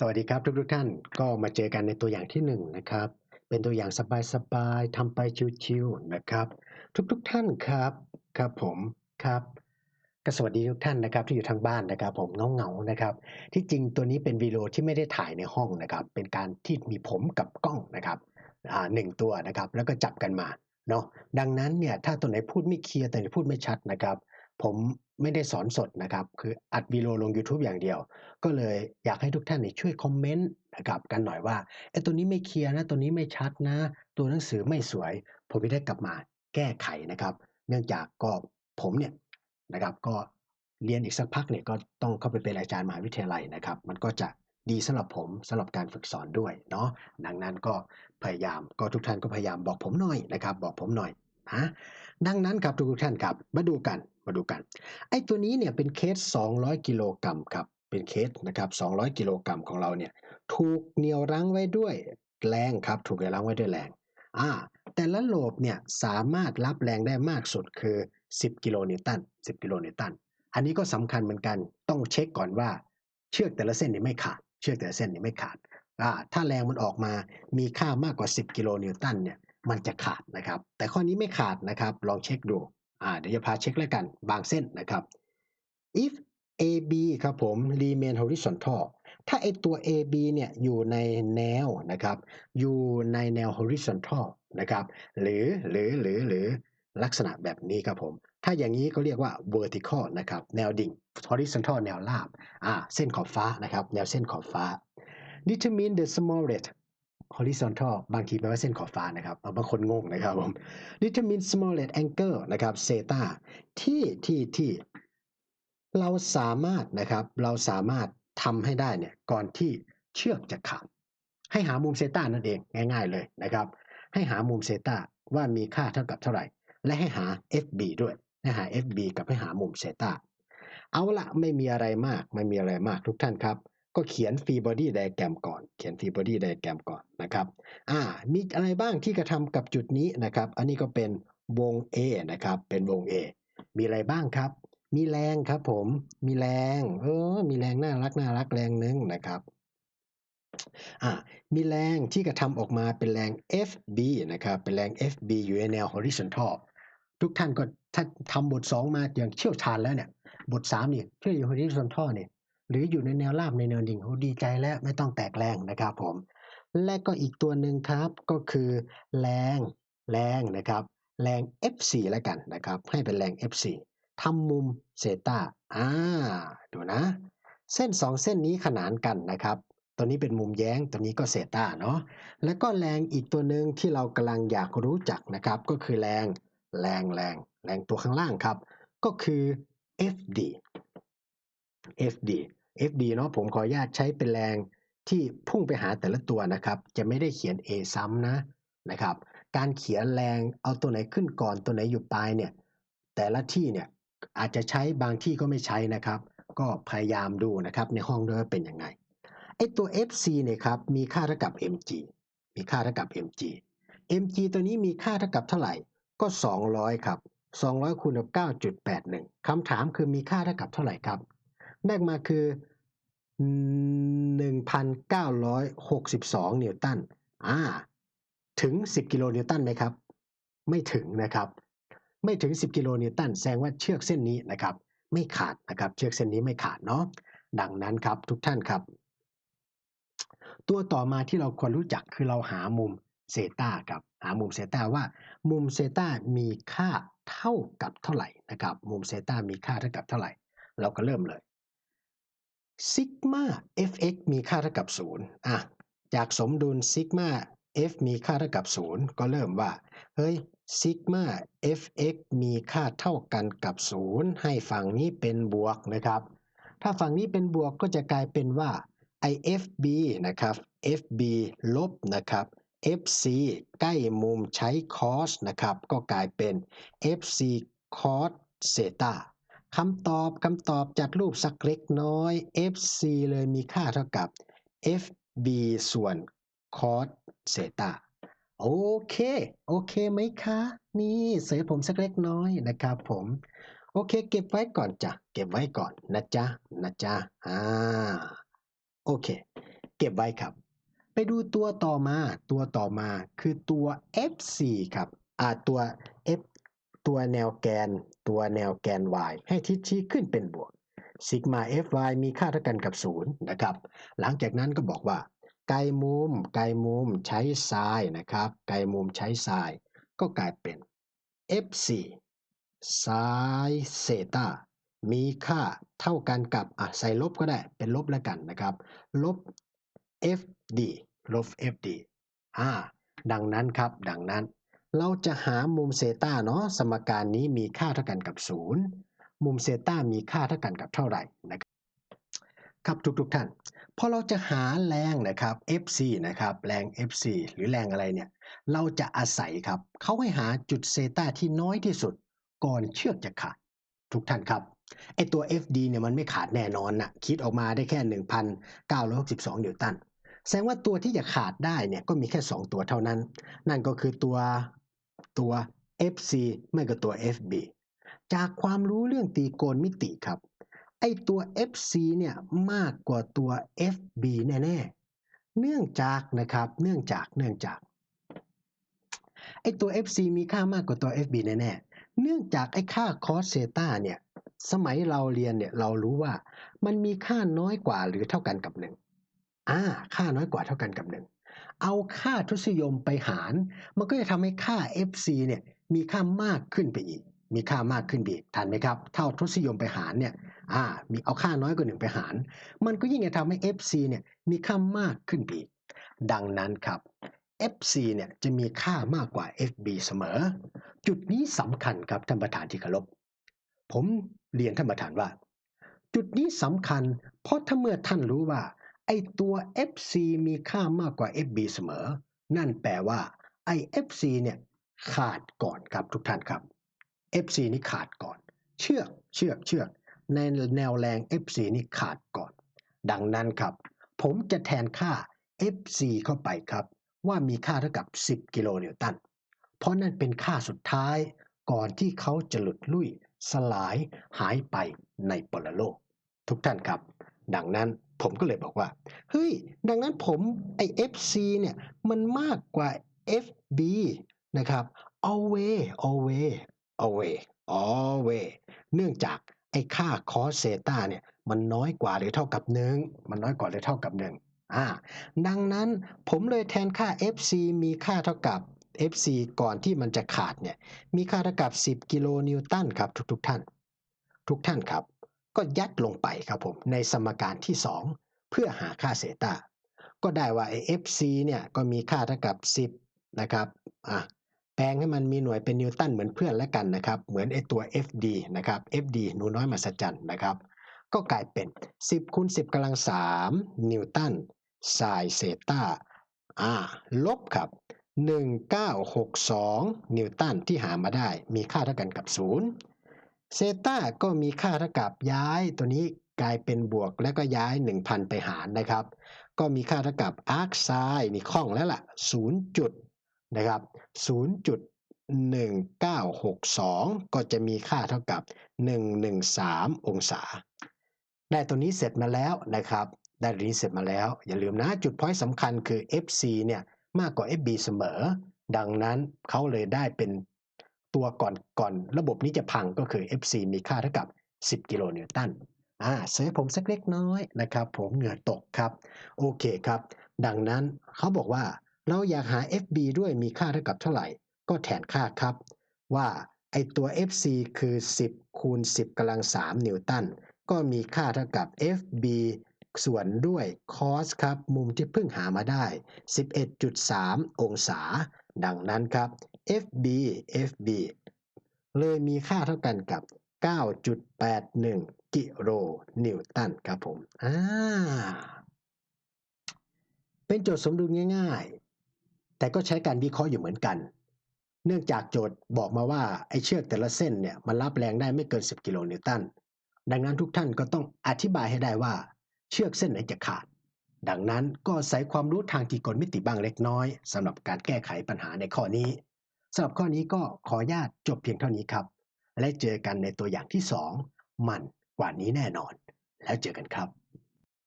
สวัสดีครับทุกทุกๆท่านก็มาเจอกันในตัวอย่างที่หนึ่งนะครับ เป็นตัวอย่างสบายๆทำไปชิวๆนะครับ ทุกๆท่านครับครับผมครับก็สวัสดีทุกท่านนะครับที่อยู่ทางบ้านนะครับ ผมเงาๆนะครับ ที่จริงตัวนี้เป็นวิดีโอที่ไม่ได้ถ่ายในห้องนะครับ เป็นการที่มีผมกับกล้องนะครับอ่าหนึ่งตัวนะครับ แล้วก็จับกันมาเนาะดังนั้นเนี่ยถ้าตัวไหนพูดไม่เคลียร์ตัวไหนพูดไม่ชัดนะครับ ผม ไม่ได้สอนสดนะครับ คืออัดวิดีโอลง YouTube อย่างเดียว ก็เลยอยากให้ทุกท่านช่วยคอมเมนต์นะครับกันหน่อยว่าไอ้ตัวนี้ไม่เคลียร์นะ ตัวนี้ไม่ชัดนะ ตัวหนังสือไม่สวย ผมจะได้กลับมาแก้ไขนะครับ เนื่องจากก็ผมเนี่ยนะครับก็เรียนอีกสักพักเนี่ยก็ต้องเข้าไปเป็นอาจารย์มหาวิทยาลัยนะครับ มันก็จะดีสำหรับผมสำหรับการฝึกสอนด้วยเนาะดังนั้นก็พยายามก็ทุกท่านก็พยายามบอกผมหน่อยนะครับ บอกผมหน่อยนะดังนั้นครับทุกท่านครับมาดูกัน มาดูกัน ไอ้ตัวนี้เนี่ยเป็นเคส 200 กิโลกรัมครับ เป็นเคสนะครับ 200 กิโลกรัมของเราเนี่ย ถูกเหนี่ยวรั้งไว้ด้วยแรงครับ ถูกเหนี่ยวรั้งไว้ด้วยแรง อ่า แต่ละโลบเนี่ยสามารถรับแรงได้มากสุดคือ 10 กิโลนิวตัน 10 กิโลนิวตัน อันนี้ก็สำคัญเหมือนกัน ต้องเช็คก่อนว่า เชือกแต่ละเส้นนี่ไม่ขาด เชือกแต่ละเส้นนี่ไม่ขาด อ่า ถ้าแรงมันออกมามีค่ามากกว่า 10 กิโลนิวตันเนี่ย มันจะขาดนะครับ แต่ข้อนี้ไม่ขาดนะครับ ลองเช็คดู เดี๋ยวจะพาเช็คแล้วกันบางเส้นนะครับ if AB ครับผม remain horizontal ถ้าไอตัว AB เนี่ยอยู่ในแนวนะครับ อยู่ในแนว horizontal นะครับ หรือหรือหรือหรือลักษณะแบบนี้ครับผม ถ้าอย่างนี้ก็เรียกว่า vertical นะครับ แนวดิ่ง horizontal แนวราบ อ่า เส้นขอบฟ้านะครับ แนวเส้นขอบฟ้า determine the smallest horizontal บางทีแปลว่าเส้นขอบฟ้านะครับบางคนงงนะครับผม determine smallest angle นะครับ theta ที่ที่ที่เราสามารถนะครับเราสามารถทำให้ได้เนี่ยก่อนที่เชือกจะขาดให้หามุมเซตานั่นเองง่าย ๆเลยนะครับ ให้หามุมเซตาว่ามีค่าเท่ากับเท่าไหร่ และให้หา FB ด้วยให้หา FB กับให้หามุมเซตาเอาละไม่มีอะไรมากไม่มีอะไรมากทุกท่านครับ ก็เขียนฟรีบอดี้ไดแกรมก่อน เขียนฟรีบอดี้ไดแกรมก่อนนะครับ อ่า มีอะไรบ้างที่กระทำกับจุดนี้นะครับ อันนี้ก็เป็นวง A นะครับ เป็นวง A มีอะไรบ้างครับ มีแรงครับผม มีแรง เออ มีแรงน่ารักน่ารักแรงหนึงนะครับ อ่า มีแรงที่กระทำออกมาเป็นแรง FB นะครับ เป็นแรง FB อยู่ในแนว horizontal ทุกท่านก็ถ้าทำบท 2 มาอย่างเชี่ยวชาญแล้วเนี่ย บท3นี่เชื่ออยู่ horizontal เนี่ย หรืออยู่ในแนวราบในแนวดิ่งโอ้ดีใจแล้วไม่ต้องแตกแรงนะครับผม และก็อีกตัวหนึ่งครับก็คือแรงแรงนะครับ แรง F4 แล้วกันนะครับ ให้เป็นแรง F4 ทำมุมเซตาอ่าดูนะ เส้น 2 เส้นนี้ขนานกันนะครับ ตัวนี้เป็นมุมแย้ง ตัวนี้ก็เซตาเนาะแล้วก็แรงอีกตัวหนึ่งที่เรากำลังอยากรู้จักนะครับ ก็คือแรง แรงแรงแรงตัวข้างล่างครับ ก็คือ FD FD FD เนาะผมขออนุญาตใช้เป็นแรงที่พุ่งไปหาแต่ละตัวนะครับ จะไม่ได้เขียน A ซ้ำนะนะครับ การเขียนแรงเอาตัวไหนขึ้นก่อนตัวไหนอยู่ปลายเนี่ยแต่ละที่เนี่ยอาจจะใช้บางที่ก็ไม่ใช้นะครับ ก็พยายามดูนะครับในห้องด้วยว่าเป็นยังไงไอตัว FC เนี่ยครับมีค่าเท่ากับ mg มีค่าเท่ากับ mg mg ตัวนี้มีค่าเท่ากับเท่าไหร่ก็ 200 ครับ 200คูณกับ9.81คำถามคือมีค่าเท่ากับเท่าไหร่ครับ ได้มาคือ 1,962 นิวตัน อ่า ถึง 10 กิโลนิวตันไหมครับ ไม่ถึงนะครับ ไม่ถึง 10 กิโลนิวตัน แสดงว่าเชือกเส้นนี้นะครับ ไม่ขาดนะครับ เชือกเส้นนี้ไม่ขาดเนาะ ดังนั้นครับทุกท่านครับ ตัวต่อมาที่เราควรรู้จักคือเราหามุมเซตาครับ หามุมเซตาว่า มุมเซตามีค่าเท่ากับเท่าไหร่นะครับ มุมเซตามีค่าเท่ากับเท่าไหร่ เราก็เริ่มเลย ซิกมา fx มีค่าเท่ากับ 0 อะ จากสมดุลซิกมา f มีค่าเท่ากับ 0 ก็เริ่มว่า เฮ้ยซิกมา fx มีค่าเท่ากันกับ 0 ให้ฝั่งนี้เป็นบวกนะครับ ถ้าฝั่งนี้เป็นบวกก็จะกลายเป็นว่า ifb นะครับ fb ลบนะครับ fc ใกล้มุมใช้ cos นะครับ ก็กลายเป็น fc cos เซตา คำตอบคำตอบจัดรูปสักเล็กน้อย fc เลยมีค่าเท่ากับ fb ส่วน cos เซตาโอเค โอเคไหมคะ นี่เสยผมสักเล็กน้อยนะครับผม โอเค เก็บไว้ก่อนจ้ะ เก็บไว้ก่อนนะจ๊ะ นะจ๊ะ อ่า โอเค เก็บไว้ครับ ไปดูตัวต่อมา ตัวต่อมาคือตัว F4 ครับ อ่า ตัว F ตัวแนวแกน ตัวแนวแกน y ให้ทิศชี้ขึ้นเป็นบวกซิกมา fy มีค่าเท่ากันกับ 0 นะครับ หลังจากนั้นก็บอกว่า ไกลมุม ไกลมุมใช้ไซน์นะครับ ไกลมุมใช้ไซน์ก็กลายเป็น f4 ไซน์เซตามีค่าเท่ากันกับ อะ ใส่ลบก็ได้ เป็นลบแล้วกันนะครับ ลบ fd ลบ fd อ่า ดังนั้นครับ ดังนั้น เราจะหามุมเซตาเนาะสมการนี้มีค่าเท่ากันกับ 0 มุมเซตามีค่าเท่ากันกับเท่าไหร่นะครับครับทุกๆท่านพอเราจะหาแรงนะครับ FC นะครับแรง FC หรือแรงอะไรเนี่ยเราจะอาศัยครับเขาให้หาจุดเซตาที่น้อยที่สุดก่อนเชือกจะขาดทุกท่านครับไอตัว FD เนี่ยมันไม่ขาดแน่นอนนะคิดออกมาได้แค่ 1,962 นิวตันแสดงว่าตัวที่จะขาดได้เนี่ยก็มีแค่ 2 ตัวเท่านั้น นั่นก็คือตัว ตัว FC ไม่ก็ตัว FB จากความรู้เรื่องตีโกณมิติครับ ไอตัว FC เนี่ยมากกว่าตัว FB แน่ๆ เนื่องจากนะครับ เนื่องจาก เนื่องจาก ไอตัว FC มีค่ามากกว่าตัว FB แน่ๆ เนื่องจากไอค่า cos เซตาเนี่ย สมัยเราเรียนเนี่ยเรารู้ว่ามันมีค่าน้อยกว่าหรือเท่ากันกับหนึ่งอ่า ค่าน้อยกว่าเท่ากันกับหนึ่ง เอาค่าทศนิยมไปหาร มันก็จะทำให้ค่า FC เนี่ยมีค่ามากขึ้นไปอีก มีค่ามากขึ้นไปอีกทันไหมครับ เท่าทศนิยมไปหารเนี่ยอ่ามีเอาค่าน้อยกว่าหนึ่งไปหาร มันก็ยิ่งจะทำให้ FC เนี่ยมีค่ามากขึ้นไปอีก ดังนั้นครับ FC เนี่ยจะมีค่ามากกว่า FB เสมอ จุดนี้สำคัญครับท่านประธานที่เคารพผมเรียนท่านประธานว่า จุดนี้สำคัญ เพราะถ้าเมื่อท่านรู้ว่า ไอตัว FC มีค่ามากกว่า FB เสมอ นั่นแปลว่าไอ FC เนี่ยขาดก่อนครับทุกท่านครับ FC นี่ขาดก่อน เชือกเชือกเชือกในแนวแรง FC นี่ขาดก่อน ดังนั้นครับ ผมจะแทนค่า FC เข้าไปครับ ว่ามีค่าเท่ากับ 10 กิโลนิวตัน เพราะนั่นเป็นค่าสุดท้ายก่อนที่เขาจะหลุดลุ่ยสลายหายไปในปรโลก ทุกท่านครับ ดังนั้น ผมก็เลยบอกว่า เฮ้ย ดังนั้นผมไอ FC เนี่ย มันมากกว่า FB นะครับ always always always always เนื่องจากไอ้ค่า cos เซตาเนี่ย มันน้อยกว่าหรือเท่ากับหนึ่งมันน้อยกว่าหรือเท่ากับหนึ่งอ่า ดังนั้นผมเลยแทนค่า FC มีค่าเท่ากับ FC ก่อนที่มันจะขาดเนี่ย มีค่าเท่ากับ 10 กิโลนิวตันครับทุกๆท่าน ทุกท่านครับ ก็ยัดลงไปครับผมในสมการที่ 2 เพื่อหาค่าเซตาก็ได้ว่าไอ้ FC เนี่ยก็มีค่าเท่ากับ 10 นะครับอะแปลงให้มันมีหน่วยเป็นนิวตันเหมือนเพื่อนแล้วกันนะครับ เหมือนไอ้ตัว FD นะครับ FD หนูน้อยมหัศจรรย์นะครับ ก็กลายเป็น 10คูณ10กำลัง 3 นิวตันไซน์เซตาอ่าลบครับ 1962 นิวตันที่หามาได้มีค่าเท่ากันกับ 0 เซตาก็มีค่าเท่ากับย้ายตัวนี้กลายเป็นบวกแล้วก็ย้าย 1,000 ไปหารนะครับ ก็มีค่าเท่ากับอาร์คไซน์นี่คล่องแล้วล่ะ0จุดนะครับ0.1962 ก็จะมีค่าเท่ากับ 113 องศา ได้ตัวนี้เสร็จมาแล้วนะครับ ได้ตัวนี้เสร็จมาแล้ว อย่าลืมนะจุดพอยต์สำคัญคือ FC เนี่ยมากกว่า FB เสมอ ดังนั้นเขาเลยได้เป็น ตัวก่อนก่อนระบบนี้จะพังก็คือ FC มีค่าเท่ากับ 10 กิโลนิวตันอ่าเสริมผมสักเล็กน้อยนะครับ ผมเหงื่อตกครับ โอเคครับ ดังนั้นเขาบอกว่าเราอยากหา FB ด้วยมีค่าเท่ากับเท่าไหร่ ก็แทนค่าครับ ว่าไอตัว FC คือ 10 คูณ 10กำลัง 3 นิวตัน ก็มีค่าเท่ากับ FB ส่วนด้วย cos ครับ มุมที่เพิ่งหามาได้ 11.3 องศา ดังนั้นครับ FB FB เลยมีค่าเท่ากันกับ 9.81 กิโลนิวตันครับผมอ่าเป็นโจทย์สมดุลง่ายๆ แต่ก็ใช้การวิเคราะห์อยู่เหมือนกัน เนื่องจากโจทย์บอกมาว่า ไอ้เชือกแต่ละเส้นเนี่ยมันรับแรงได้ไม่เกิน 10 กิโลนิวตัน ดังนั้นทุกท่านก็ต้องอธิบายให้ได้ว่า เชือกเส้นไหนจะขาด ดังนั้นก็ใส่ความรู้ทางตรีกณมิติบ้างเล็กน้อยสำหรับการแก้ไขปัญหาในข้อนี้ สำหรับข้อนี้ก็ขออนุญาตจบเพียงเท่านี้ครับ และเจอกันในตัวอย่างที่ 2 มันกว่านี้แน่นอน แล้วเจอกันครับ